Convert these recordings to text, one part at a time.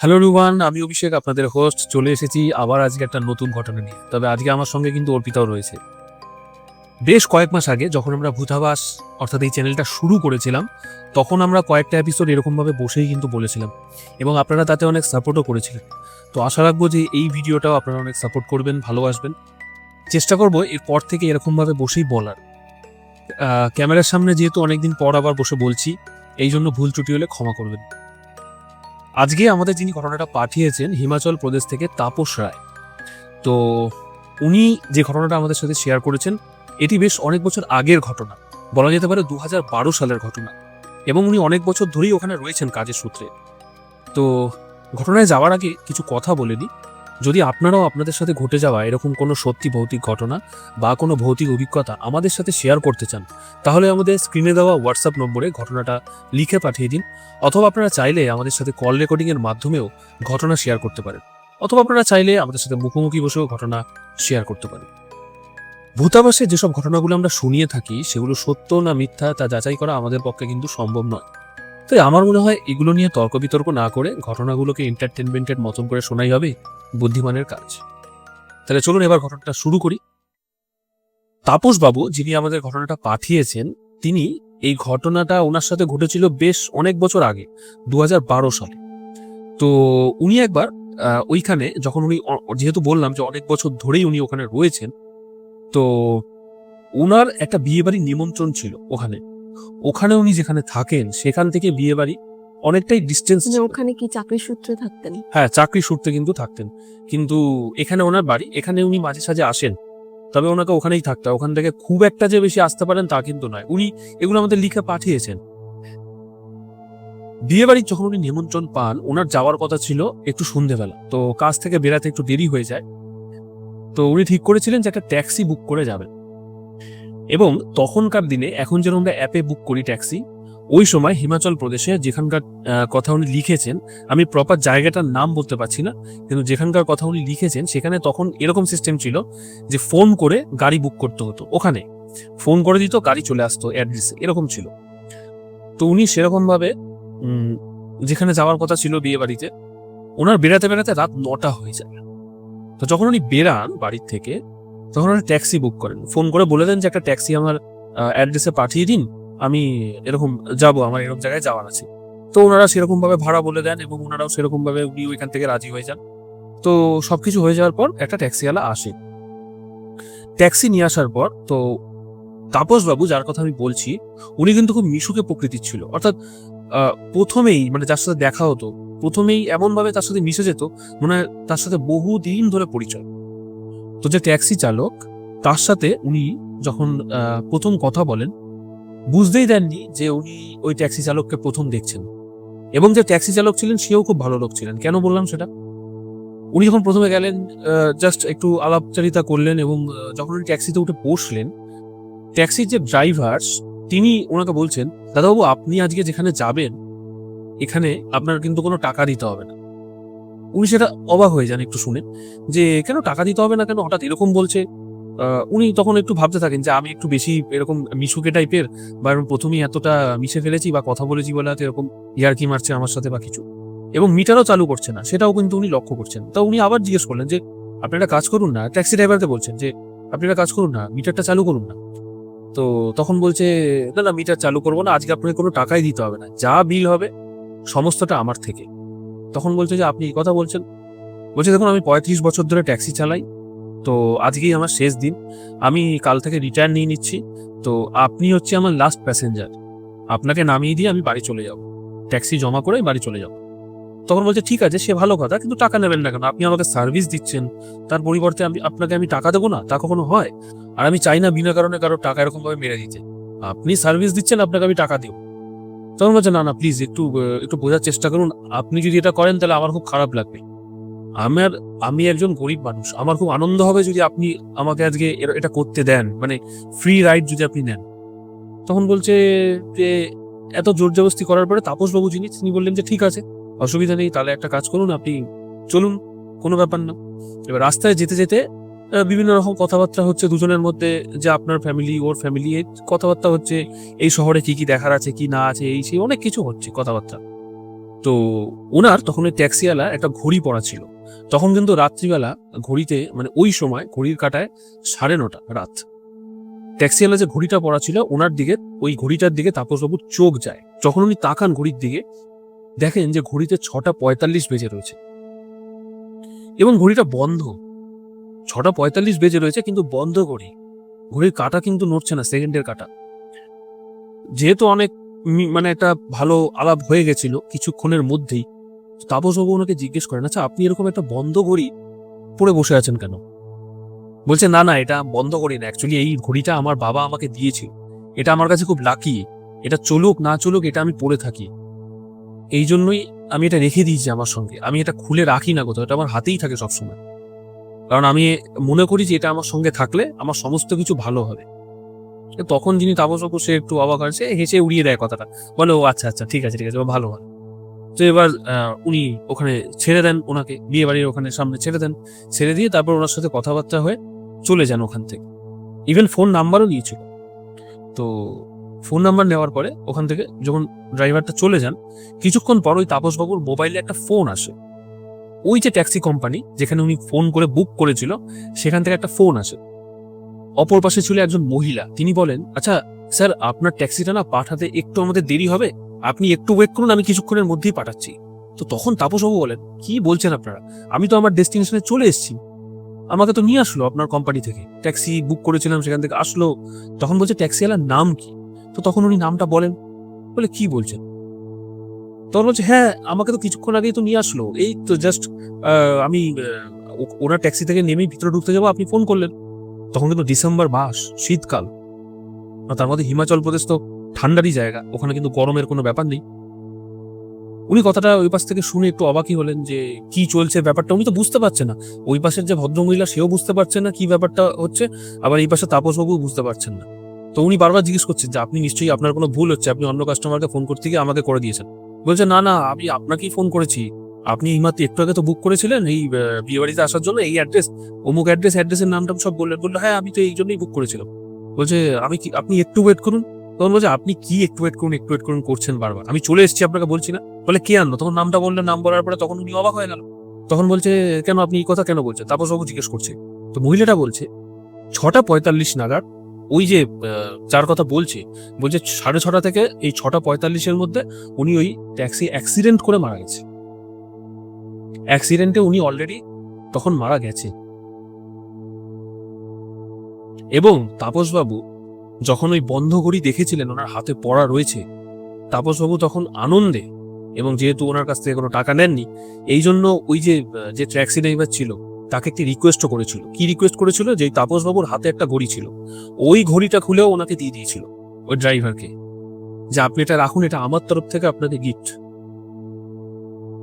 Hello Ruban আমি অভিষেক, আপনাদের host চলে এসেছি আবার আজকে একটা নতুন ঘটনা নিয়ে। তবে আজকে আমার সঙ্গে কিন্তু অর্পিতাও রয়েছে। বেশ কয়েক মাস আগে যখন আমরা ভূতাবাস, অর্থাৎ এই চ্যানেলটা শুরু করেছিলাম, তখন আমরা কয়েকটা এপিসোড এরকমভাবে বসেই কিন্তু বলেছিলাম। এবং আপনারা তাতে অনেক সাপোর্টও করেছিলেন। তো আশা রাখব যে এই ভিডিওটাও আপনারা অনেক সাপোর্ট করবেন, ভালোবাসবেন। চেষ্টা করব এরপর থেকে এরকমভাবে বসেই বলার। ক্যামেরার সামনে যেহেতু অনেকদিন পর আবার বসে বলছি এই জন্য ভুল ত্রুটি হলে ক্ষমা করবেন। আজকে আমাদের যিনি ঘটনাটা পাঠিয়েছেন হিমাচল প্রদেশ থেকে তাপস রায়। তো উনি যে ঘটনাটা আমাদের সাথে শেয়ার করেছেন, এটি বেশ অনেক বছর আগের ঘটনা, বলা যেতে পারে দু হাজার বারো সালের ঘটনা। এবং উনি অনেক বছর ধরেই ওখানে রয়েছেন কাজের সূত্রে। তো ঘটনায় যাওয়ার আগে কিছু কথা বলে নিই। যদি আপনারাও আপনাদের সাথে ঘটে যাওয়া এরকম কোনো সত্যি ভৌতিক ঘটনা বা কোনো ভৌতিক অভিজ্ঞতা আমাদের সাথে শেয়ার করতে চান, তাহলে আমাদের স্ক্রিনে দেওয়া হোয়াটসঅ্যাপ নম্বরে ঘটনাটা লিখে পাঠিয়ে দিন, অথবা আপনারা চাইলে আমাদের সাথে কল রেকর্ডিংয়ের মাধ্যমেও ঘটনা শেয়ার করতে পারেন, অথবা আপনারা চাইলে আমাদের সাথে মুখোমুখি বসেও ঘটনা শেয়ার করতে পারেন। ভূতাবাসে যেসব ঘটনাগুলো আমরা শুনিয়ে থাকি, সেগুলো সত্য না মিথ্যা তা যাচাই করা আমাদের পক্ষে কিন্তু সম্ভব নয়। তাই আমার মনে হয় এগুলো নিয়ে তর্ক বিতর্ক না করে ঘটনাগুলোকে এন্টারটেনমেন্টের মতন করে শোনাই হবে। বুদ্ধিমানের কাজ। তাহলে চলুন এবার ঘটনাটা শুরু করি। তাপস বাবু যিনি আমাদের ঘটনাটা পাঠিয়েছেন, তিনি এই ঘটনাটা ওনার সাথে ঘটেছিল বেশ অনেক বছর আগে দু হাজার বারো সালে। তো উনি একবার ওইখানে যখন উনি যেহেতু বললাম যে অনেক বছর ধরেই উনি ওখানে রয়েছেন, তো ওনার একটা বিয়ে বাড়ির নিমন্ত্রণ ছিল ওখানে। ওখানে উনি যেখানে থাকেন, সেখান থেকে বিয়ে বাড়ি অনেকটাই ডিস্টেন্স মানে ওখানে কি চাকরি সূত্রে থাকতেন? হ্যাঁ চাকরি সূত্রে কিন্তু থাকতেন। কিন্তু এখানে ওনার বাড়ি এখানে উনি মাঝে সাঝে আসেন। তবে ওনাকে ওখানেই থাকতে ওখান থেকে খুব একটা যে বেশি আসতে পারেন তা কিন্তু নয়। উনি এগুলো আমাদের লিখে পাঠিয়েছেন। বিয়ে বাড়ির যখন উনি নিমন্ত্রণ পান ওনার যাওয়ার কথা ছিল একটু সন্ধেবেলা। তো কাজ থেকে বেরাতে একটু দেরি হয়ে যায়। তো উনি ঠিক করেছিলেন যে একটা ট্যাক্সি বুক করে যাবেন। এবং তখনকার দিনে এখন যেন আমরা অ্যাপে বুক করি ট্যাক্সি ওই সময় হিমাচল প্রদেশে যেখানকার কথা উনি লিখেছেন, আমি প্রপার জায়গাটার নাম বলতে পারছি না, কিন্তু যেখানকার কথা উনি লিখেছেন, সেখানে তখন এরকম সিস্টেম ছিল যে ফোন করে গাড়ি বুক করতে হতো, ওখানে। ফোন করে দিত, গাড়ি চলে আসতো অ্যাড্রেসে এরকম ছিল। তো উনি সেরকমভাবে যেখানে যাওয়ার কথা ছিল বিয়ে বাড়িতে ওনার বেড়াতে বেড়াতে রাত নটা হয়ে যায়। তো যখন উনি বেরান বাড়ির থেকে, তখন উনি ট্যাক্সি বুক করেন। ফোন করে বলে দেন যে, একটা ট্যাক্সি আমার অ্যাড্রেসে পাঠিয়ে দিন আমি এরকম যাব, আমার এরকম জায়গায় যাওয়ার আছে। তো ওনারা সেরকম ভাবে ভাড়া বলে দেন এবং ওনারাও সেরকম ভাবে উনি ওইখান থেকে রাজি হয়ে যান। তো সবকিছু হয়ে যাওয়ার পর একটা ট্যাক্সিওয়ালা আসে। ট্যাক্সি নিয়ে আসার পর তো তাপস বাবু যার কথা আমি বলছি, উনি কিন্তু খুব মিশুকে প্রকৃতির ছিল। অর্থাৎ প্রথমেই মানে যার সাথে দেখা হতো, প্রথমেই এমন ভাবে তার সাথে মিশে যেত মানে তার সাথে বহু দিন ধরে পরিচয়। তো যে ট্যাক্সি চালক, তার সাথে উনি যখন প্রথম কথা বলেন বুঝতেই দেননি যে উনি ওই ট্যাক্সি চালককে প্রথম দেখছেন। এবং যে ট্যাক্সি চালক ছিলেন, সেও খুব ভালো লোক ছিলেন। কেন বললাম সেটা? উনি যখন প্রথমে গেলেন জাস্ট একটু আলাপচারিতা করলেন এবং যখন উনি ট্যাক্সিতে উঠে বসলেন, ট্যাক্সির যে ড্রাইভার তিনি ওনাকে বলছেন, দাদাবাবু, আপনি আজকে যেখানে যাবেন, এখানে আপনার কিন্তু কোনো টাকা দিতে হবে না। উনি সেটা অবাক হয়ে যান একটু শুনে, যে কেন টাকা দিতে হবে না কেন? হঠাৎ এরকম বলছে। উনি তখন একটু ভাবতে থাকেন যে আমি একটু বেশি এরকম মিশুকে টাইপের বা এরকম প্রথমেই এতটা মিশে ফেলেছি বা কথা বলেছি বলে এরকম ইয়ার্কি মারছে আমার সাথে বা কিছু। এবং মিটারও চালু করছে না, সেটাও কিন্তু উনি লক্ষ্য করছেন। তা উনি আবার জিজ্ঞেস করলেন যে, আপনি একটা কাজ করুন না। ট্যাক্সি ড্রাইভারকে বলছেন যে, আপনি একটা কাজ করুন না, মিটারটা চালু করুন না। তো তখন বলছে, না না, মিটার চালু করব না, আজকে আপনাকে কোনো টাকাই দিতে হবে না, যা বিল হবে সমস্তটা আমার থেকে। তখন বলছে যে, আপনি এই কথা বলছেন। বলছে, দেখুন, আমি পঁয়ত্রিশ বছর ধরে ট্যাক্সি চালাই তো আজকেই আমার শেষ দিন। আমি কাল থেকে রিটায়ার নিয়ে নিচ্ছি। তো আপনি হচ্ছে আমার লাস্ট প্যাসেঞ্জার আপনাকে নামিয়ে দিয়ে আমি বাড়ি চলে যাব। ট্যাক্সি জমা করে বাড়ি চলে যাব। তখন বলছে, ঠিক আছে, সে ভালো কথা, কিন্তু টাকা নেবেন না কেন? আপনি আমাকে সার্ভিস দিচ্ছেন। তার পরিবর্তে আমি, আপনাকে আমি টাকা দেবো না? তা কখনো হয়? আর আমি চাই না বিনা কারণে কারও টাকা এরকমভাবে মেরে দিতে। আপনি সার্ভিস দিচ্ছেন, আপনাকে আমি টাকা দেবো। তখন বলছে, না না প্লিজ একটু একটু বোঝার চেষ্টা করুন। আপনি যদি এটা করেন, তাহলে আমার খুব খারাপ লাগবে। আমার, আমি একজন গরিব মানুষ। আমার খুব আনন্দ হবে যদি আপনি আমাকে আজকে এটা করতে দেন। মানে ফ্রি রাইড যদি আপনি নেন। তখন বলছে যে, এত জোর জবস্তি করার পরে তাপস বাবু যিনি, তিনি বললেন যে, ঠিক আছে, অসুবিধা নেই, তাহলে একটা কাজ করুন, আপনি চলুন, কোনো ব্যাপার না। এবার রাস্তায় যেতে যেতে বিভিন্ন রকম কথাবার্তা হচ্ছে দুজনের মধ্যে, যে আপনার ফ্যামিলি ওর ফ্যামিলি কথাবার্তা হচ্ছে, এই শহরে কি কি দেখার আছে, কি না আছে, এই সেই অনেক কিছু হচ্ছে কথাবার্তা। তো ওনার, তখন ওই ট্যাক্সিওয়ালা একটা ঘড়ি পড়া ছিল। তখন কিন্তু রাত্রিবেলা ঘড়িতে মানে ওই সময় ঘড়ির কাটায় সাড়ে নটা রাত। ট্যাক্সিওয়ালা যে ঘড়িটা পড়া ছিল, ওনার দিকে, ওই ঘড়িটার দিকে তাপসবাবুর চোখ যায়। যখন উনি তাকান ঘড়ির দিকে, দেখেন যে ঘড়িতে ছটা পঁয়তাল্লিশ বেজে রয়েছে। এবং ঘড়িটা বন্ধ। ছটা পঁয়তাল্লিশ বেজে রয়েছে, কিন্তু বন্ধ ঘড়ি। ঘড়ির কাটা কিন্তু নড়ছে না, সেকেন্ডের কাটা। যেহেতু অনেক মানে একটা ভালো আলাপ হয়ে গেছিল, কিছুক্ষণের মধ্যেই তাপসবাবু ওনাকে জিজ্ঞেস করেন আচ্ছা আপনি এরকম একটা বন্ধ ঘড়ি পরে বসে আছেন কেন? বলছে না না, এটা বন্ধ করি না। অ্যাকচুয়ালি এই ঘড়িটা আমার বাবা আমাকে দিয়েছিল। এটা আমার কাছে খুব লাকি এটা চলুক, না চলুক, এটা আমি পরে থাকি। এই জন্যই আমি এটা রেখে দিয়েছি আমার সঙ্গে। আমি এটা খুলে রাখি না কোথাও, এটা আমার হাতেই থাকে সবসময়। কারণ আমি মনে করি যে এটা আমার সঙ্গে থাকলে আমার সমস্ত কিছু ভালো হবে। তখন যিনি তাপসবাবু সে একটু অবাক হয়, সে হেসে উড়িয়ে দেয় কথাটা। বলে, ও আচ্ছা আচ্ছা ঠিক আছে ঠিক আছে ভালো ভালো তো এবার উনি ওখানে ছেড়ে দেন ওনাকে বিয়ে বাড়ির ওখানে সামনে ছেড়ে দেন। ছেড়ে দিয়ে তারপর ওনার সাথে কথাবার্তা হয়ে চলে যান ওখান থেকে। ইভেন ফোন নাম্বারও নিয়েছিল। তো ফোন নাম্বার নেওয়ার পরে ওখান থেকে যখন ড্রাইভারটা চলে যান, কিছুক্ষণ পর ওই তাপসবাবুর মোবাইলে একটা ফোন আসে। ওই যে ট্যাক্সি কোম্পানি যেখানে উনি ফোন করে বুক করেছিল, সেখান থেকে একটা ফোন আসে। অপর পাশে ছিল একজন মহিলা। তিনি বলেন আচ্ছা স্যার, আপনার ট্যাক্সিটা না পাঠাতে একটু আমাদের দেরি হবে? আপনি একটু ওয়েট করুন, আমি কিছুক্ষণের মধ্যেই পাঠাচ্ছি। তো তখন তাপসবাবু বলেন, কি বলছেন আপনারা? আমি তো আমার ডেস্টিনেশনে চলে এসেছি। আমাকে তো নিয়ে আসলো আপনার কোম্পানি থেকে। ট্যাক্সি বুক করেছিলাম, সেখান থেকে আসলো। তখন বলছে ট্যাক্সিওয়ালার নাম কি? তো তখন উনি নামটা বলেন। বলে, কি বলছেন? তখন বলছে হ্যাঁ আমাকে তো কিছুক্ষণ আগেই তো নিয়ে আসলো। এই তো জাস্ট আমি ওনার ট্যাক্সি থেকে নেমেই ভিতরে ঢুকতে যাব, আপনি ফোন করলেন। তখন কিন্তু ডিসেম্বর মাস, শীতকাল। তার মধ্যে হিমাচল প্রদেশ তো ঠান্ডারই জায়গা ওখানে কিন্তু গরমের কোনো ব্যাপার নেই। উনি কথাটা ওই পাশ থেকে শুনে একটু অবাকই হলেন যে কি চলছে ব্যাপারটা? উনি তো বুঝতে পারছে না। ওই পাশের যে ভদ্রমহিলা সেও বুঝতে পারছে না কি ব্যাপারটা হচ্ছে আবার এই পাশে তাপসবাবু বুঝতে পারছেন না। তো উনি বারবার জিজ্ঞেস করছেন যে আপনি নিশ্চয়ই আপনার কোনো ভুল হচ্ছে? আপনি অন্য কাস্টমারকে ফোন করতে গিয়ে আমাকে করে দিয়েছেন। বলছে না না আমি আপনাকেই ফোন করেছি। আপনি এই মাত্র একটু আগে তো বুক করেছিলেন এই আহ, বিয়ে বাড়িতে আসার জন্য এই অ্যাড্রেস অমুক অ্যাড্রেস অ্যাড্রেসের নামটা সব বললেন। বলল হ্যাঁ আমি তো এই জন্যই বুক করেছিলাম। বলছে আমি কি আপনি একটু ওয়েট করুন। তখন বলছে, আপনি কি একটু ওয়েট করুন, একটু ওয়েট করুন করছেন বারবার? আমি চলে এসেছি আপনাকে বলছি না। বলে, কে আনলো? তখন নামটা বললেন নাম বলার পরে তখন উনি অবাক হয়ে গেল। তখন বলছে, কেন আপনি এই কথা কেন বলছেন? তাপসবাবু জিজ্ঞেস করছে। তো মহিলাটা বলছে, ছটা পঁয়তাল্লিশ নাগাদ ওই যে যার কথা বলছে বলছে সাড়ে ছটা থেকে এই ছটা পঁয়তাল্লিশের মধ্যে উনি ওই ট্যাক্সি অ্যাক্সিডেন্ট করে মারা গেছে। অ্যাক্সিডেন্টে উনি অলরেডি তখন মারা গেছে। এবং তাপসবাবু যখন ওই বন্ধ ঘড়ি দেখেছিলেন ওনার হাতে পড়া রয়েছে, তাপসবাবু তখন আনন্দে এবং যেহেতু ওনার কাছ থেকে কোনো টাকা নেননি এই জন্য ওই যে যে ট্যাক্সি ড্রাইভার ছিল, তাকে একটি রিকোয়েস্টও করেছিল। কি রিকোয়েস্ট করেছিল? যে তাপসবাবুর হাতে একটা ঘড়ি ছিল। ওই ঘড়িটা খুলেও ওনাকে দিয়ে দিয়েছিল, ওই ড্রাইভারকে। যে আপনি এটা রাখুন, এটা আমার তরফ থেকে আপনাকে গিফট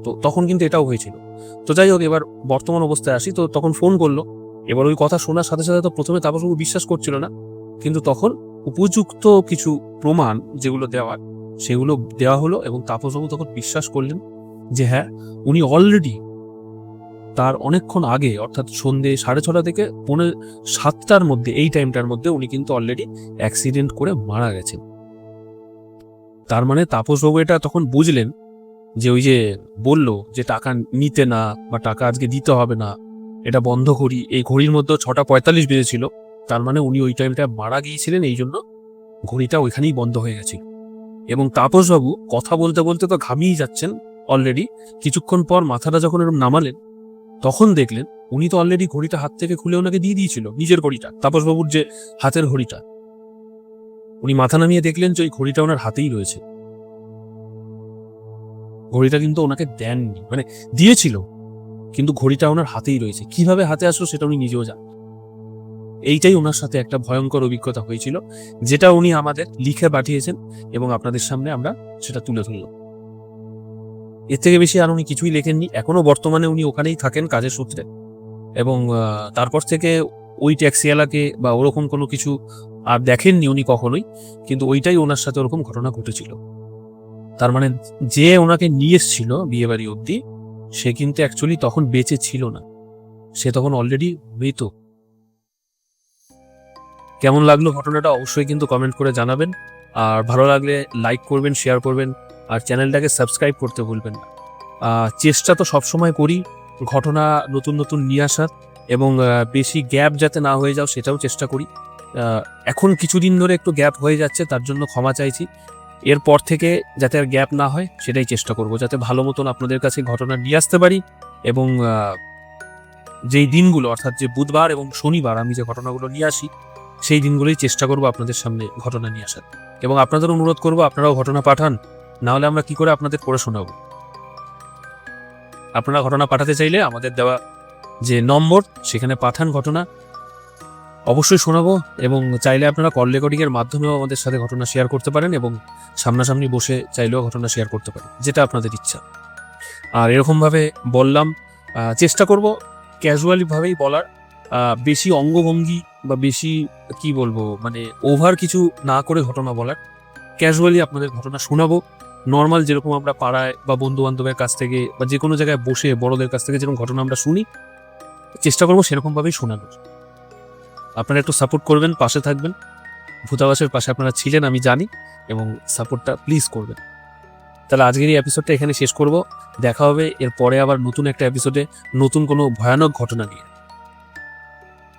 তো তখন কিন্তু এটাও হয়েছিল। তো যাই হোক, এবার বর্তমান অবস্থায় আসি। তো তখন ফোন করল। এবার ওই কথা শোনার সাথে সাথে তো প্রথমে তাপসবাবু বিশ্বাস করছিল না। কিন্তু তখন উপযুক্ত কিছু প্রমাণ যেগুলো দেওয়ার, সেগুলো দেওয়া হলো এবং তাপসবাবু তখন বিশ্বাস করলেন যে হ্যাঁ উনি অলরেডি তার অনেকক্ষণ আগে, অর্থাৎ সন্ধে সাড়ে ছটা থেকে পৌনে সাতটার মধ্যে, এই টাইমটার মধ্যে উনি কিন্তু অলরেডি অ্যাক্সিডেন্ট করে মারা গেছেন। তার মানে তাপসবাবু এটা তখন বুঝলেন যে ওই যে বলল যে টাকা নিতে না বা টাকা আজকে দিতে হবে না, এটা বন্ধ ঘড়ি, এই ঘড়ির মধ্যে ছটা পঁয়তাল্লিশ বেজেছিল। তার মানে উনি ওই টাইমটা মারা গিয়েছিলেন এই জন্য ঘড়িটা ওইখানেই বন্ধ হয়ে গেছিল এবং তাপসবাবু কথা বলতে বলতে তো ঘামিয়ে যাচ্ছেন অলরেডি কিছুক্ষণ পর মাথাটা যখন এরকম নামালেন, তখন দেখলেন উনি তো অলরেডি ঘড়িটা হাত থেকে খুলে ওনাকে দিয়ে দিয়েছিল, নিজের ঘড়িটা, তাপসবাবুর যে হাতের ঘড়িটা। উনি মাথা নামিয়ে দেখলেন যে ওই ঘড়িটা ওনার হাতেই রয়েছে। ঘড়িটা কিন্তু ওনাকে দেননি মানে দিয়েছিল, কিন্তু ঘড়িটা ওনার হাতেই রয়েছে। কীভাবে হাতে আসলো সেটা উনি নিজেও জানেন। এইটাই ওনার সাথে একটা ভয়ঙ্কর অভিজ্ঞতা হয়েছিল, যেটা উনি আমাদের লিখে পাঠিয়েছেন এবং আপনাদের সামনে আমরা সেটা তুলে ধরলাম। এর থেকে বেশি আর উনি কিছুই লেখেননি। এখনও বর্তমানে উনি ওখানেই থাকেন কাজের সূত্রে। এবং তারপর থেকে ওই ট্যাক্সিওয়ালাকে বা ওরকম কোনো কিছু আর দেখেননি উনি কখনোই, কিন্তু ওইটাই ওনার সাথে ওরকম ঘটনা ঘটেছিল। তার মানে যে ওনাকে নিয়ে এসেছিল বিয়ে বাড়ি অব্দি সে কিন্তু অ্যাকচুয়ালি তখন বেঁচে ছিল না। সে তখন অলরেডি মৃত। কেমন লাগল ঘটনাটা অবশ্যই কিন্তু কমেন্ট করে জানাবেন। আর ভালো লাগলে লাইক করবেন শেয়ার করবেন, আর চ্যানেলটাকে সাবস্ক্রাইব করতে ভুলবেন না। চেষ্টা তো সবসময় করি ঘটনা নতুন নতুন নিয়ে আসার এবং বেশি গ্যাপ যাতে না হয়ে যাও সেটাও চেষ্টা করি। এখন কিছুদিন ধরে একটু গ্যাপ হয়ে যাচ্ছে, তার জন্য ক্ষমা চাইছি। এরপর থেকে যাতে আর গ্যাপ না হয় সেটাই চেষ্টা করব, যাতে ভালো মতন আপনাদের কাছে ঘটনা নিয়ে আসতে পারি এবং যেই দিনগুলো অর্থাৎ যে বুধবার এবং শনিবার আমি যে ঘটনাগুলো নিয়ে আসি সেই দিনগুলোই চেষ্টা করব আপনাদের সামনে ঘটনা নিয়ে আসার। এবং আপনাদের অনুরোধ করব, আপনারাও ঘটনা পাঠান, না হলে আমরা কি করে আপনাদের পড়ে শোনাবো? আপনারা ঘটনা পাঠাতে চাইলে আমাদের দেওয়া যে নম্বর, সেখানে পাঠান ঘটনা। অবশ্যই শোনাবো এবং চাইলে আপনারা কল রেকর্ডিংয়ের মাধ্যমেও আমাদের সাথে ঘটনা শেয়ার করতে পারেন এবং সামনাসামনি বসে চাইলেও ঘটনা শেয়ার করতে পারেন, যেটা আপনাদের ইচ্ছা। আর এরকমভাবে বললাম চেষ্টা করব ক্যাজুয়ালিভাবেই বলার। বেশি অঙ্গভঙ্গি বা বেশি, কি বলব মানে ওভার কিছু না করে ঘটনা বলার। ক্যাজুয়ালি আপনাদের ঘটনা শোনাবো। নর্মাল যেরকম আমরা পাড়ায় বা বন্ধু বান্ধবের কাছ থেকে বা যে কোনো জায়গায় বসে বড়দের কাছ থেকে যেরকম ঘটনা আমরা শুনি, চেষ্টা করব সেরকমভাবেই শোনানোর। আপনারা একটু সাপোর্ট করবেন, পাশে থাকবেন। ভূতাবাসের পাশে আপনারা ছিলেন, আমি জানি, এবং সাপোর্টটা প্লিজ করবেন। তাহলে আজকের এই এপিসোডটা এখানে শেষ করব। দেখা হবে এরপরে আবার নতুন একটা এপিসোডে নতুন কোনো ভয়ানক ঘটনা নিয়ে।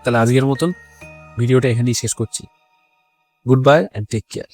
তাহলে আজকের মতন ভিডিওটা এখানেই শেষ করছি। Good bye and take care